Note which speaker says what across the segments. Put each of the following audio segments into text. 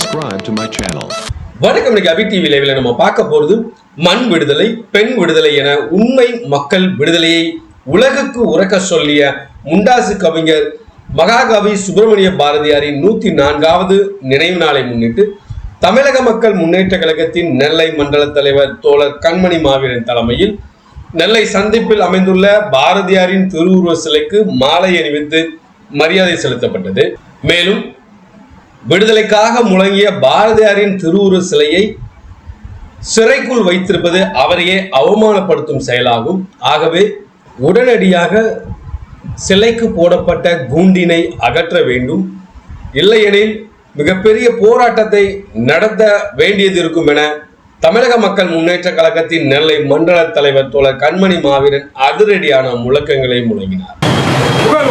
Speaker 1: subscribe to my channel.
Speaker 2: வணக்கம் இன்னைக்கு அபி TV லைவ்ல நம்ம பார்க்க போறது மண் விடுதலை பெண் விடுதலை என உண்மை மக்கள் விடுதலையை உலகுக்கு உறக்க சொல்லிய முண்டாசு கவிஞர் மகாகவி சுப்பிரமணிய பாரதியாரின் நூத்தி நான்காவது நினைவு நாளை முன்னிட்டு தமிழக மக்கள் முன்னேற்ற கழகத்தின் நெல்லை மண்டல தலைவர் தோழர் கண்மணி மாவீரன் தலைமையில் நெல்லை சந்திப்பில் அமைந்துள்ள பாரதியாரின் திருவுருவ சிலைக்கு மாலை அணிவித்து மரியாதை செலுத்தப்பட்டது மேலும் விடுதலைக்காக முழங்கிய பாரதியாரின் திருவுரு சிலையை சிறைக்குள் வைத்திருப்பது அவரையே அவமானப்படுத்தும் செயலாகும். ஆகவே உடனடியாக சிலைக்கு போடப்பட்ட கூண்டினை அகற்ற வேண்டும். இல்லையெனில் மிகப்பெரிய போராட்டத்தை நடத்த வேண்டியது இருக்கும் என தமிழக மக்கள் முன்னேற்ற கழகத்தின் நெல்லை மண்டல தலைவர் தோழர் கண்மணி மாவீரன் அதிரடியான முழக்கங்களை முழங்கினார்.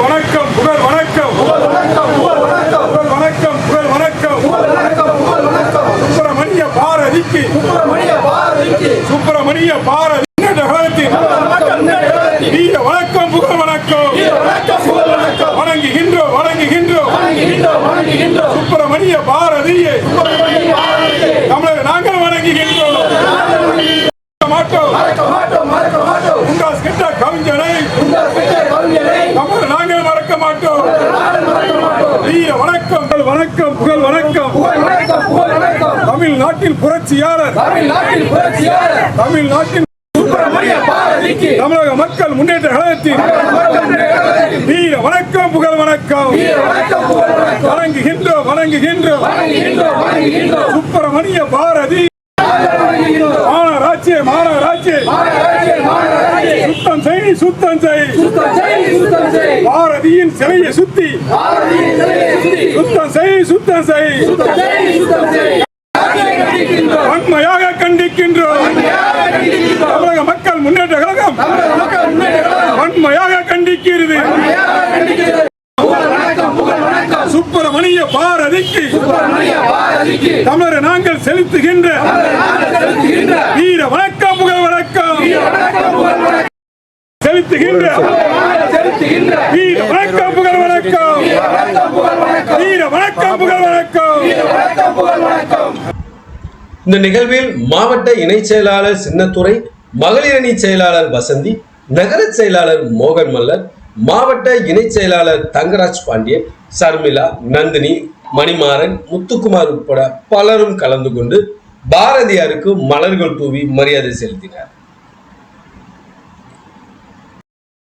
Speaker 3: வணக்கம் புகழ் வணக்கம் புகழ் வணக்கம் புகழ் வணக்கம் புகழ் வணக்கம் புகழ் வணக்கம் புகழ் வணக்கம் புகழ் வணக்கம் சுப்பிரமணிய பாரதிக்கு சுப்பிரமணிய பாரதிக்கு. சுப்பிரமணிய பாரதி கழகத்தின் வீர வணக்கம் புகழ் வணக்கம். வணங்குகின்றோம் வணங்குகின்றோம். சுப்பிரமணிய பாரதியை. தமிழர் நாங்கள் வணங்குகின்றோம். மாட்டோம் உண்டாஸ் கிட்ட கவிஞனை. தமிழர் நாங்கள் மறக்க மாட்டோம். வீர வணக்கம். புகழ் வணக்கம் புகழ் வணக்கம் தமிழ்நாட்டின் புரட்சியாளர். தமிழ்நாட்டின் தமிழக மக்கள் முன்னேற்ற கழகத்தின் வீர வணக்கம் புகழ் வணக்கம். வணங்குகின்றோம் வணங்குகின்றோம் சுப்பிரமணிய பாரதி. மாநகராட்சி மாநகராட்சி. சுத்தம் செய். சுத்தம் செய். பாரதியின் சிலையை சுத்தி. சுத்தம் செய் சுத்தம் செய் வன்மையாக கண்டிக்கின்றோம் தமிழக மக்கள் முன்னேற்ற கழகம் வன்மையாக கண்டிக்கிறது. சுப்பிரமணிய பாரதிக்கு தமிழர் நாங்கள் செலுத்துகின்ற வீர வணக்கம் புகழ் வணக்கம். செலுத்துகின்ற வீர வணக்கம் புகழ் வணக்கம். வீர வணக்கம் புகழ் வணக்கம்.
Speaker 2: இந்த நிகழ்வில் மாவட்ட இணைச் செயலாளர் சின்னத்துறை மகளிர் அணி செயலாளர் வசந்தி நகர செயலாளர் மோகன் மல்லர் மாவட்ட இணைச் செயலாளர் தங்கராஜ் பாண்டியன் சர்மிளா நந்தினி மணிமாறன் முத்துக்குமார் உட்பட பலரும் கலந்து கொண்டு பாரதியாருக்கு மலர்கள் தூவி மரியாதை செலுத்தினார்.